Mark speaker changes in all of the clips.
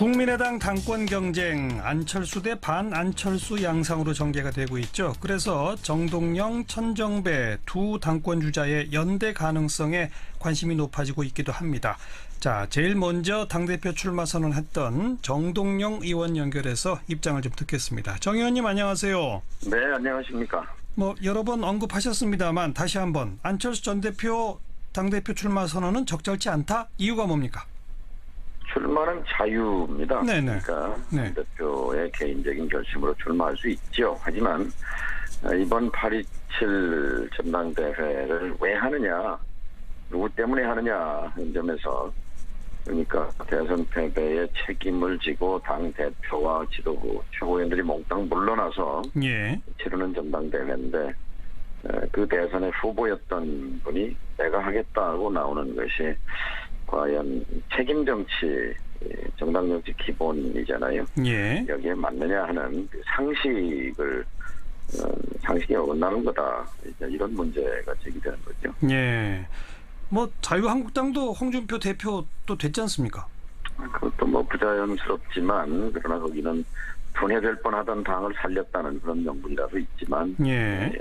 Speaker 1: 국민의당 당권 경쟁 안철수 대 반안철수 양상으로 전개가 되고 있죠. 그래서 정동영, 천정배 두 당권 주자의 연대 가능성에 관심이 높아지고 있기도 합니다. 자, 제일 먼저 당대표 출마 선언했던 정동영 의원 연결해서 입장을 좀 듣겠습니다. 정 의원님 안녕하세요.
Speaker 2: 네, 안녕하십니까.
Speaker 1: 뭐 여러 번 언급하셨습니다만 다시 한번 안철수 전 대표 당대표 출마 선언은 적절치 않다. 이유가 뭡니까?
Speaker 2: 출마는 자유입니다.
Speaker 1: 네네.
Speaker 2: 그러니까
Speaker 1: 네.
Speaker 2: 대표의 개인적인 결심으로 출마할 수 있죠. 하지만 어, 이번 827 전당대회를 왜 하느냐, 누구 때문에 하느냐 하는 점에서 그러니까 대선 패배의 책임을 지고 당 대표와 지도부 최고위원들이 몽땅 물러나서
Speaker 1: 예.
Speaker 2: 치르는 전당대회인데 에, 그 대선의 후보였던 분이 내가 하겠다고 나오는 것이 과연 책임 정치 에, 정당 정치 기본이잖아요.
Speaker 1: 예.
Speaker 2: 여기에 맞느냐 하는 그 상식을 어, 상식에 어긋나는 거다 이런 문제가 제기되는 거죠.
Speaker 1: 예. 뭐 자유한국당도 홍준표 대표 또 됐지 않습니까?
Speaker 2: 그것도 뭐 부자연스럽지만 그러나 거기는 분해될 뻔하던 당을 살렸다는 그런 명분이라도 있지만
Speaker 1: 예.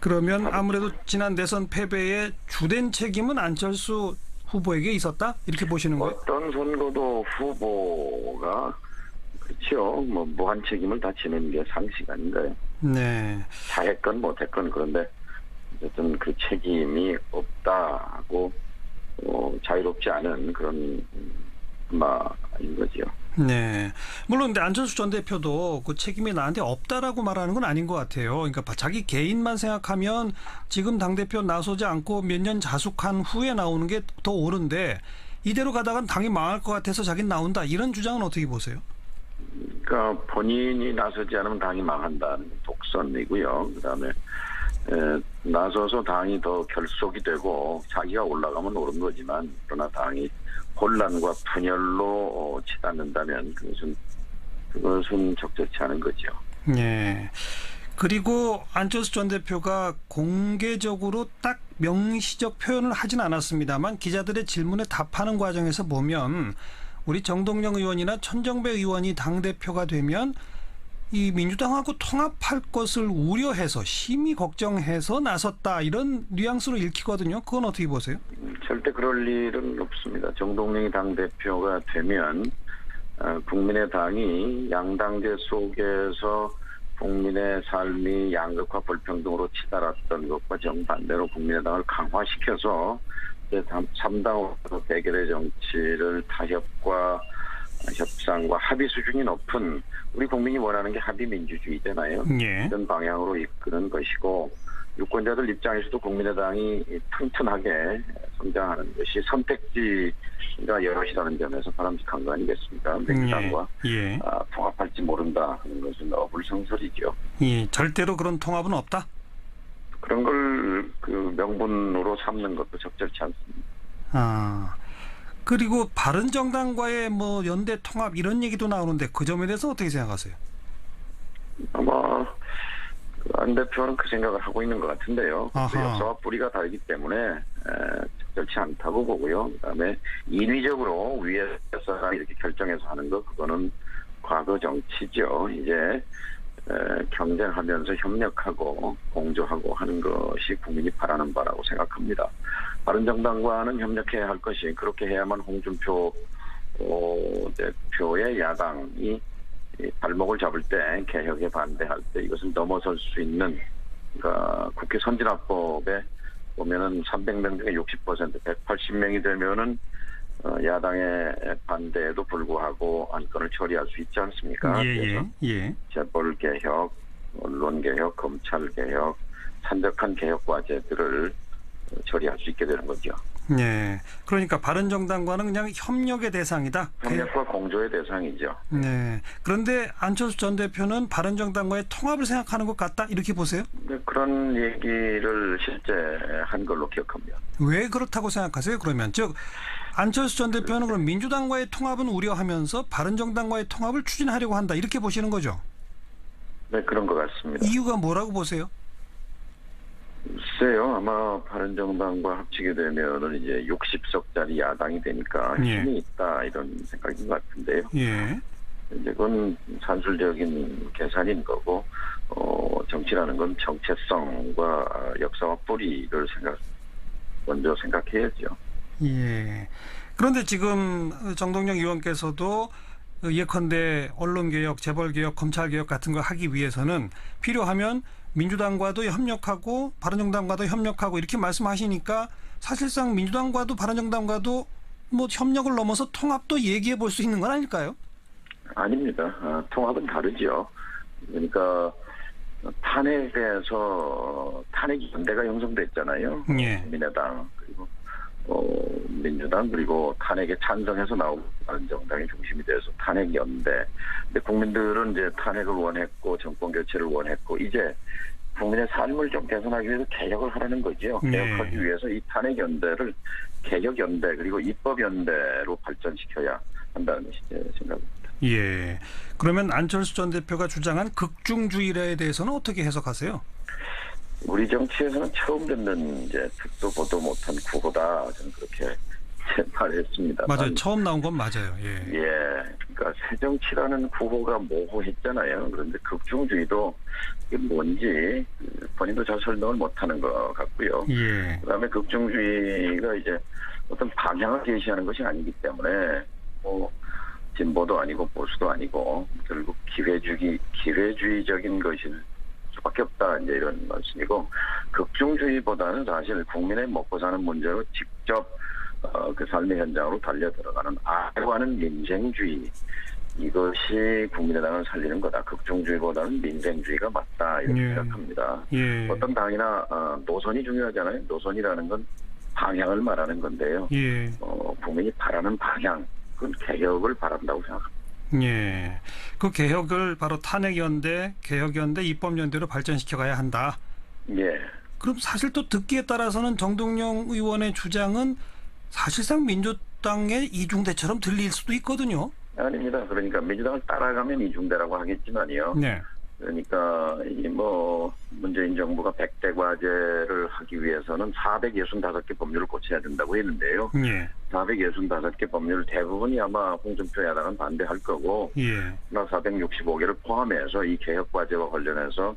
Speaker 1: 그러면 아무래도 지난 대선 패배의 주된 책임은 안철수 후보에게 있었다 이렇게 보시는 거예요?
Speaker 2: 어떤 선거도 후보가 그렇죠. 뭐 무한 책임을 다 지는 게 상식 아닌가요?
Speaker 1: 네.
Speaker 2: 잘했건 못했건 그런데 어쨌든 그 책임이 없다고 어, 자유롭지 않은 그런 마인 거지요.
Speaker 1: 네. 물론 근데 안철수 전 대표도 그 책임이 나한테 없다라고 말하는 건 아닌 것 같아요. 그러니까 자기 개인만 생각하면 지금 당대표 나서지 않고 몇 년 자숙한 후에 나오는 게 더 옳은데 이대로 가다간 당이 망할 것 같아서 자기는 나온다. 이런 주장은 어떻게 보세요?
Speaker 2: 그러니까 본인이 나서지 않으면 당이 망한다는 독선이고요. 그다음에 에, 나서서 당이 더 결속이 되고 자기가 올라가면 옳은 거지만 그러나 당이 혼란과 분열로 어, 치닫는다면 그것은 그것은 적절치 않은 거죠.
Speaker 1: 예. 그리고 안철수 전 대표가 공개적으로 딱 명시적 표현을 하진 않았습니다만 기자들의 질문에 답하는 과정에서 보면 우리 정동영 의원이나 천정배 의원이 당 대표가 되면 이 민주당하고 통합할 것을 우려해서 심히 걱정해서 나섰다 이런 뉘앙스로 읽히거든요. 그건 어떻게 보세요?
Speaker 2: 절대 그럴 일은 없습니다. 정동영이 당 대표가 되면 어, 국민의 당이 양당제 속에서 국민의 삶이 양극화 불평등으로 치달았던 것과 정반대로 국민의 당을 강화시켜서 이제 3당으로 대결의 정치를 타협과 협상과 합의 수준이 높은 우리 국민이 원하는 게 합의 민주주의잖아요.
Speaker 1: 예.
Speaker 2: 이런 방향으로 이끄는 것이고 유권자들 입장에서도 국민의당이 튼튼하게 성장하는 것이 선택지가 여럿이라는 점에서 바람직한 거 아니겠습니까? 민주당과
Speaker 1: 예.
Speaker 2: 아, 통합할지 모른다 하는 것은 어불성설이죠.
Speaker 1: 예. 절대로 그런 통합은 없다.
Speaker 2: 그런 걸 그 명분으로 삼는 것도 적절치 않습니다.
Speaker 1: 아. 그리고 바른 정당과의 뭐 연대 통합 이런 얘기도 나오는데 그 점에 대해서 어떻게 생각하세요?
Speaker 2: 아마 그안 대표는 그 생각을 하고 있는 것 같은데요. 그. 역사와 뿌리가 다르기 때문에 에, 적절치 않다고 보고요. 그다음에 인위적으로 위에서 이렇게 결정해서 하는 거 그거는 과거 정치죠. 이제 에, 경쟁하면서 협력하고 공조하고 하는 것이 국민이 바라는 바라고 생각합니다. 바른정당과는 협력해야 할 것이 그렇게 해야만 홍준표 어, 대표의 야당이 이 발목을 잡을 때 개혁에 반대할 때 이것을 넘어설 수 있는 그러니까 국회 선진화법에 보면은 300명 중에 60% 180명이 되면은 어, 야당의 반대에도 불구하고 안건을 처리할 수 있지 않습니까?
Speaker 1: 예,
Speaker 2: 그래서
Speaker 1: 예, 예.
Speaker 2: 재벌 개혁, 언론 개혁, 검찰 개혁, 산적한 개혁 과제들을 어, 처리할 수 있게 되는 거죠.
Speaker 1: 네. 그러니까 바른정당과는 그냥 협력의 대상이다.
Speaker 2: 협력과 공조의 대상이죠.
Speaker 1: 네. 그런데 안철수 전 대표는 바른정당과의 통합을 생각하는 것 같다. 이렇게 보세요.
Speaker 2: 네, 그런 얘기를 실제 한 걸로 기억합니다.
Speaker 1: 왜 그렇다고 생각하세요? 그러면 즉 안철수 전 대표는 그럼 민주당과의 통합은 우려하면서 바른정당과의 통합을 추진하려고 한다. 이렇게 보시는 거죠.
Speaker 2: 네, 그런 것 같습니다.
Speaker 1: 이유가 뭐라고 보세요?
Speaker 2: 글쎄요, 아마 바른정당과 합치게 되면은 이제 60석짜리 야당이 되니까
Speaker 1: 예.
Speaker 2: 힘이 있다 이런 생각인 것 같은데요.
Speaker 1: 예.
Speaker 2: 이제 그건 산술적인 계산인 거고, 어, 정치라는 건 정체성과 역사와 뿌리를 생각, 먼저 생각해야죠.
Speaker 1: 예. 그런데 지금 정동영 의원께서도 예컨대 언론개혁, 재벌개혁, 검찰개혁 같은 거 하기 위해서는 필요하면 민주당과도 협력하고 바른정당과도 협력하고 이렇게 말씀하시니까 사실상 민주당과도 바른정당과도 뭐 협력을 넘어서 통합도 얘기해 볼 수 있는 건 아닐까요?
Speaker 2: 아닙니다. 아, 통합은 다르죠. 그러니까 탄핵에서 탄핵 연대가 형성됐잖아요.
Speaker 1: 예.
Speaker 2: 민주당 그리고 어, 민주당 그리고 탄핵에 찬성해서 다른 정당이 중심이 돼서 탄핵 연대. 근데 국민들은 이제 탄핵을 원했고 정권 교체를 원했고 이제 국민의 삶을 좀 개선하기 위해서 개혁을 하라는 거죠.
Speaker 1: 네.
Speaker 2: 개혁하기 위해서 이 탄핵 연대를 개혁 연대 그리고 입법 연대로 발전시켜야 한다는 것이 제 생각입니다.
Speaker 1: 예. 그러면 안철수 전 대표가 주장한 극중주의에 대해서는 어떻게 해석하세요?
Speaker 2: 우리 정치에서는 처음 듣는 이제 듣도 보도 못한 구호다 저는 그렇게 말했습니다.
Speaker 1: 맞아요. 처음 나온 건 맞아요. 예.
Speaker 2: 예, 그러니까 새 정치라는 구호가 모호했잖아요. 그런데 극중주의도 이게 뭔지 본인도 잘 설명을 못하는 것 같고요.
Speaker 1: 예.
Speaker 2: 그다음에 극중주의가 이제 어떤 방향을 제시하는 것이 아니기 때문에 뭐 진보도 아니고 보수도 아니고 결국 기회주의 기회주의적인 것 일 수밖에 없다 이제 이런 말씀이고 극중주의보다는 사실 국민의 먹고 사는 문제로 직접 어, 그 삶의 현장으로 달려 들어가는 아하는 민생주의 이것이 국민의당을 살리는 거다. 극중주의보다는 민생주의가 맞다 이렇게
Speaker 1: 예.
Speaker 2: 생각합니다.
Speaker 1: 예.
Speaker 2: 어떤 당이나 어, 노선이 중요하잖아요. 노선이라는 건 방향을 말하는 건데요.
Speaker 1: 예.
Speaker 2: 어, 국민이 바라는 방향, 그건 개혁을 바란다고 생각합니다.
Speaker 1: 예. 그 개혁을 바로 탄핵연대, 개혁연대, 입법연대로 발전시켜 가야 한다.
Speaker 2: 예,
Speaker 1: 그럼 사실 또 듣기에 따라서는 정동영 의원의 주장은 사실상 민주당의 이중대처럼 들릴 수도 있거든요.
Speaker 2: 아닙니다. 그러니까 민주당을 따라가면 이중대라고 하겠지만요.
Speaker 1: 네.
Speaker 2: 그러니까 이 뭐 문재인 정부가 100대 과제를 하기 위해서는 465개 법률을 고쳐야 된다고 했는데요.
Speaker 1: 예.
Speaker 2: 465개 법률 대부분이 아마 홍준표 야당은 반대할 거고
Speaker 1: 예.
Speaker 2: 나 465개를 포함해서 이 개혁 과제와 관련해서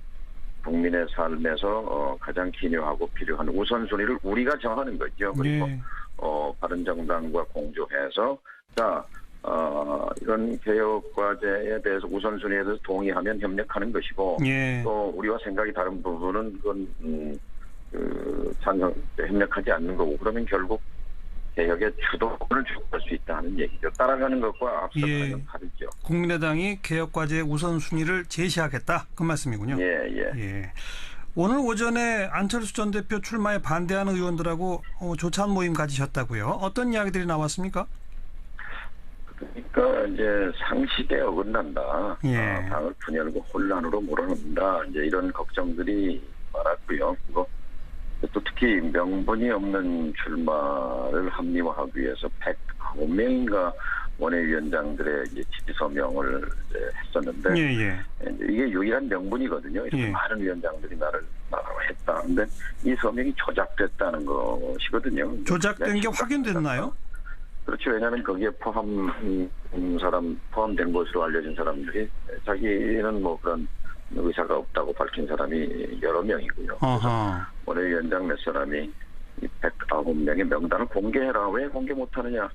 Speaker 2: 국민의 삶에서 어, 가장 기묘하고 필요한 우선순위를 우리가 정하는 거죠. 그리고
Speaker 1: 예.
Speaker 2: 어, 바른정당과 공조해서 자 어, 이런 개혁 과제에 대해서 우선순위에 대해서 동의하면 협력하는 것이고
Speaker 1: 예.
Speaker 2: 또 우리와 생각이 다른 부분은 그건 음, 그 찬성 협력하지 않는 거고 그러면 결국 개혁의 주도권을 주할 수 있다는 얘기죠. 따라가는 것과 앞서가는
Speaker 1: 예.
Speaker 2: 건 다르죠.
Speaker 1: 국민의당이 개혁 과제의 우선순위를 제시하겠다. 그 말씀이군요.
Speaker 2: 예, 예.
Speaker 1: 예. 오늘 오전에 안철수 전 대표 출마에 반대하는 의원들하고 어, 조찬 모임 가지셨다고요. 어떤 이야기들이 나왔습니까?
Speaker 2: 그러니까 이제 상식에 어긋난다.
Speaker 1: 예.
Speaker 2: 아, 당을 분열고 혼란으로 몰아넣는다. 이제 이런 걱정들이 많았고요. 그리고 또 특히 명분이 없는 출마를 합리화하기 위해서 109명인가 원외위원장들의 이제 지지 서명을 이제 했었는데
Speaker 1: 예, 예.
Speaker 2: 이게 유일한 명분이거든요. 이렇게
Speaker 1: 예.
Speaker 2: 많은 위원장들이 나를 나라고 했다. 근데 이 서명이 조작됐다는 것이거든요.
Speaker 1: 조작된 게 확인됐나요?
Speaker 2: 그렇죠. 왜냐하면 거기에 포함한 사람, 포함된 것으로 알려진 사람들이 자기는 뭐 그런 의사가 없다고 밝힌 사람이 여러 명이고요.
Speaker 1: 어허.
Speaker 2: 원외위원장 몇 사람이 이 109명의 명단을 공개해라. 왜 공개 못하느냐.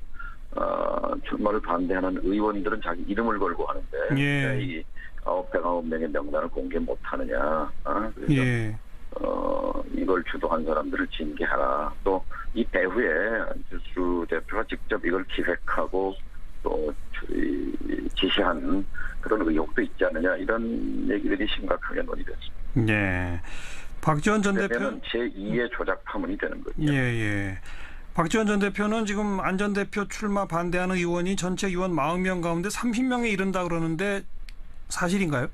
Speaker 2: 어, 출마를 반대하는 의원들은 자기 이름을 걸고 하는데
Speaker 1: 예.
Speaker 2: 왜이 109명의 명단을 공개 못하느냐. 어? 그래서
Speaker 1: 예.
Speaker 2: 어, 이걸 주도한 사람들을 징계하라. 또 이 배후에 안철수 대표가 직접 이걸 기획하고 또 이- 지시한 그런 의혹도 있지 않느냐 이런 얘기들이 심각하게 논의됐습니다.
Speaker 1: 예. 박지원 전 대표
Speaker 2: 그러면 제2의 조작 파문이 되는 거죠.
Speaker 1: 예, 예. 박지원 전 대표는 지금 안 전 대표 출마 반대하는 의원이 전체 의원 40명 가운데 30명에 이른다 그러는데 사실인가요?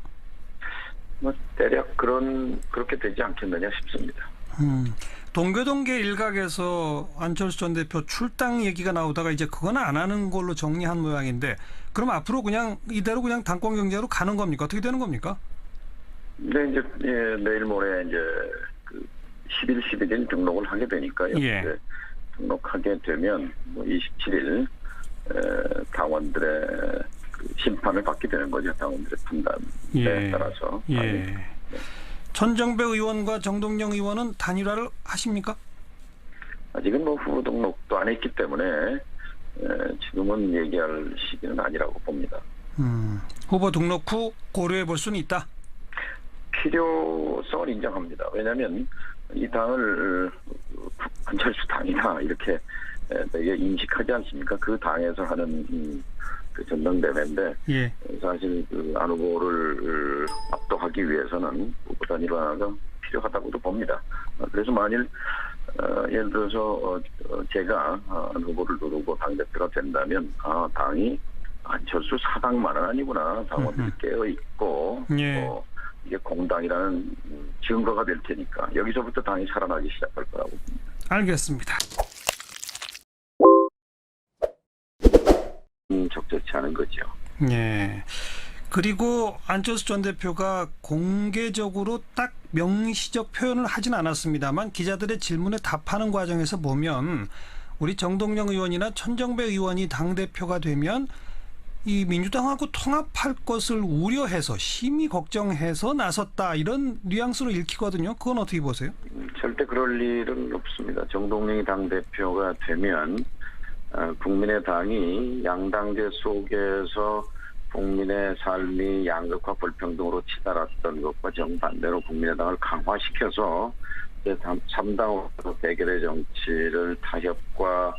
Speaker 2: 뭐 대략 그런 그렇게 되지 않겠느냐 싶습니다.
Speaker 1: 음. 동교동계 일각에서 안철수 전 대표 출당 얘기가 나오다가 이제 그건 안 하는 걸로 정리한 모양인데 그럼 앞으로 그냥 이대로 그냥 당권 경제로 가는 겁니까? 어떻게 되는 겁니까?
Speaker 2: 근데 이제 예, 내일 모레 이제 그 10일, 11일 등록을 하게 되니까요.
Speaker 1: 예.
Speaker 2: 등록하게 되면 뭐 27일 에, 당원들의 그 심판을 받게 되는 거죠. 당원들의 판단에
Speaker 1: 예.
Speaker 2: 따라서.
Speaker 1: 예. 천정배 의원과 정동영 의원은 단일화를 하십니까?
Speaker 2: 아직은 뭐 후보 등록도 안 했기 때문에 에, 지금은 얘기할 시기는 아니라고 봅니다.
Speaker 1: 음, 후보 등록 후 고려해 볼 수는 있다.
Speaker 2: 필요성을 인정합니다. 왜냐하면 이 당을 안철수 당이다 이렇게 인식하지 않습니까? 그 당에서 하는 음, 그 전당대회인데
Speaker 1: 예.
Speaker 2: 사실 그안 후보를 압도하기 위해서는 후보 단일화가 필요하다고도 봅니다. 어, 그래서 만일 어, 예를 들어서 어, 어, 제가 어, 안 후보를 누르고 당 대표가 된다면 아 당이 안철수 사당만은 아니구나 당원들이. 깨어 있고
Speaker 1: 예.
Speaker 2: 어, 이게 공당이라는 음, 증거가 될 테니까 여기서부터 당이 살아나기 시작할 거라고 봅니다.
Speaker 1: 알겠습니다.
Speaker 2: 음, 적절치 않은 거죠.
Speaker 1: 예. 그리고 안철수 전 대표가 공개적으로 딱 명시적 표현을 하진 않았습니다만 기자들의 질문에 답하는 과정에서 보면 우리 정동영 의원이나 천정배 의원이 당 대표가 되면 이 민주당하고 통합할 것을 우려해서 심히 걱정해서 나섰다 이런 뉘앙스로 읽히거든요. 그건 어떻게 보세요?
Speaker 2: 음, 절대 그럴 일은 없습니다. 정동영이 당 대표가 되면 어, 국민의 당이 양당제 속에서 국민의 삶이 양극화 불평등으로 치달았던 것과 정반대로 국민의 당을 강화시켜서 이제 3당으로 대결의 정치를 타협과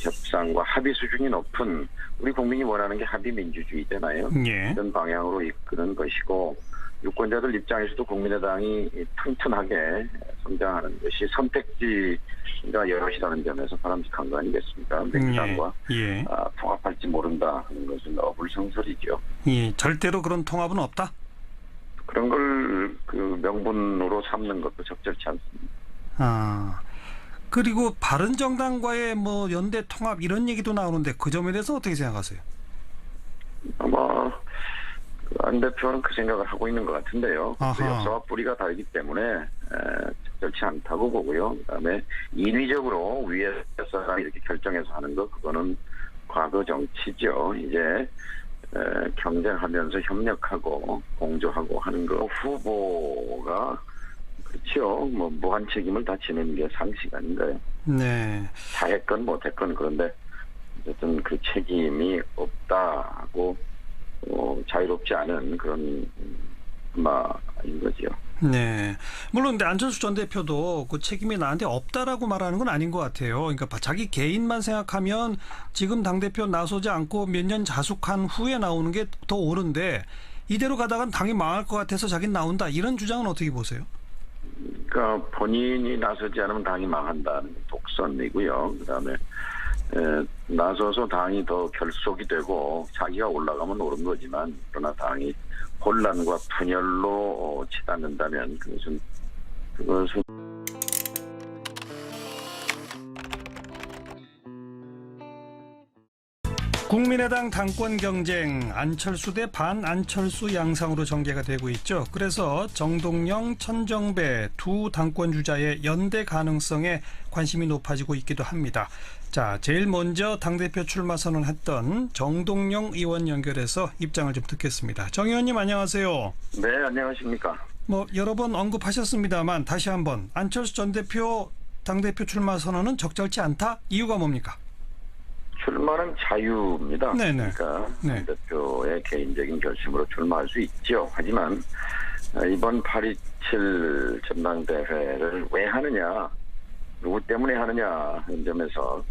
Speaker 2: 협상과 합의 수준이 높은 우리 국민이 원하는 게 합의 민주주의잖아요.
Speaker 1: 예.
Speaker 2: 이런 방향으로 이끄는 것이고 유권자들 입장에서도 국민의당이 튼튼하게 성장하는 것이 선택지가 여럿이라는 점에서 바람직한 거 아니겠습니까? 민주당과
Speaker 1: 예.
Speaker 2: 아, 통합할지 모른다 하는 것은 어불성설이죠.
Speaker 1: 예. 절대로 그런 통합은 없다.
Speaker 2: 그런 걸 그 명분으로 삼는 것도 적절치 않습니다.
Speaker 1: 아. 그리고 바른 정당과의 뭐 연대 통합 이런 얘기도 나오는데 그 점에 대해서 어떻게 생각하세요?
Speaker 2: 아마 그안 대표는 그 생각을 하고 있는 것 같은데요. 그. 역사와 뿌리가 다르기 때문에 에, 적절치 않다고 보고요. 그다음에 인위적으로 위에서 이렇게 결정해서 하는 거 그거는 과거 정치죠. 이제 에, 경쟁하면서 협력하고 공조하고 하는 거 후보가 그렇죠. 뭐 무한 책임을 다 지는 게 상식 아닌가요?
Speaker 1: 네.
Speaker 2: 다 했건 못했건 그런데 어쨌든 그 책임이 없다고 어, 자유롭지 않은 그런 마인 거지요.
Speaker 1: 네. 물론 근데 안철수 전 대표도 그 책임이 나한테 없다라고 말하는 건 아닌 것 같아요. 그러니까 자기 개인만 생각하면 지금 당대표 나서지 않고 몇 년 자숙한 후에 나오는 게 더 옳은데 이대로 가다간 당이 망할 것 같아서 자기는 나온다. 이런 주장은 어떻게 보세요?
Speaker 2: 그러니까 본인이 나서지 않으면 당이 망한다는 독선이고요. 그다음에 에, 나서서 당이 더 결속이 되고 자기가 올라가면 옳은 거지만 그러나 당이 혼란과 분열로 어, 치닫는다면 그것은 그것은
Speaker 1: 국민의당 당권 경쟁 안철수 대 반안철수 양상으로 전개가 되고 있죠. 그래서 정동영, 천정배 두 당권 주자의 연대 가능성에 관심이 높아지고 있기도 합니다. 자, 제일 먼저 당대표 출마 선언했던 정동영 의원 연결해서 입장을 좀 듣겠습니다. 정 의원님 안녕하세요.
Speaker 2: 네 안녕하십니까.
Speaker 1: 뭐 여러 번 언급하셨습니다만 다시 한번 안철수 전 대표 당대표 출마 선언은 적절치 않다. 이유가 뭡니까?
Speaker 2: 출마는 자유입니다.
Speaker 1: 네네.
Speaker 2: 그러니까
Speaker 1: 네.
Speaker 2: 한 대표의 개인적인 결심으로 출마할 수 있죠. 하지만 어, 이번 827 전당대회를 왜 하느냐, 누구 때문에 하느냐 하는 점에서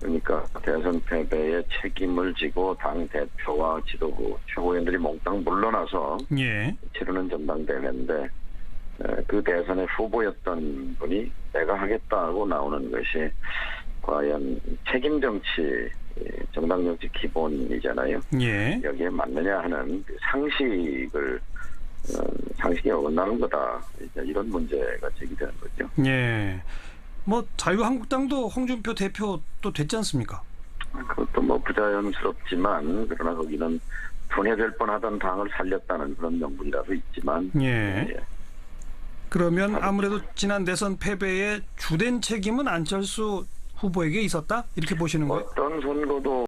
Speaker 2: 그러니까 대선 패배의 책임을 지고 당 대표와 지도부 최고위원들이 몽땅 물러나서
Speaker 1: 예.
Speaker 2: 치르는 전당대회인데 에, 그 대선의 후보였던 분이 내가 하겠다고 나오는 것이 과연 책임 정치 정당 정치 기본이잖아요.
Speaker 1: 예.
Speaker 2: 여기에 맞느냐 하는 그 상식을 어, 상식에 어긋나는 거다 이런 문제가 제기되는 거죠.
Speaker 1: 예. 뭐 자유한국당도 홍준표 대표 또 됐지 않습니까?
Speaker 2: 그것도 뭐 부자연스럽지만 그러나 거기는 분해될 뻔하던 당을 살렸다는 그런 명분이라도 있지만
Speaker 1: 예.
Speaker 2: 예.
Speaker 1: 그러면 아무래도 지난 대선 패배의 주된 책임은 안철수 후보에게 있었다 이렇게 보시는 거예요?
Speaker 2: 어떤 선거도